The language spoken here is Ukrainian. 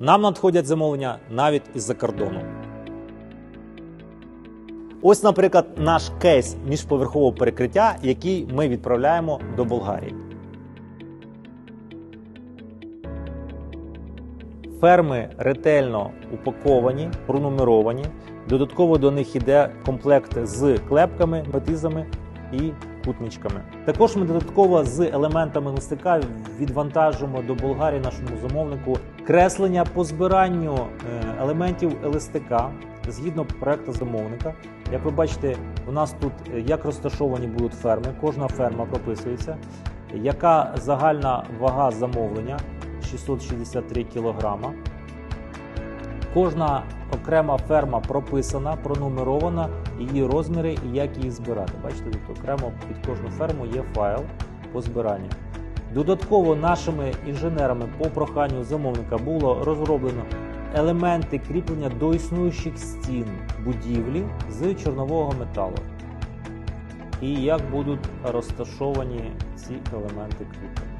Нам надходять замовлення навіть із-за кордону. Ось, наприклад, наш кейс міжповерхового перекриття, який ми відправляємо до Болгарії. Ферми ретельно упаковані, пронумеровані. Додатково до них йде комплект з клепками, метизами і кутничками. Також ми додатково з елементами листика відвантажуємо до Болгарії нашому замовнику креслення по збиранню е, елементів еластика згідно проекту замовника. Як ви бачите, у нас тут е, як розташовані будуть ферми, кожна ферма прописується, яка загальна вага замовлення 663 кілограма. Кожна окрема ферма прописана, пронумерована, її розміри і як її збирати. Бачите, тут окремо під кожну ферму є файл по збиранню. Додатково нашими інженерами по проханню замовника було розроблено елементи кріплення до існуючих стін будівлі з чорнового металу. І як будуть розташовані ці елементи кріплення.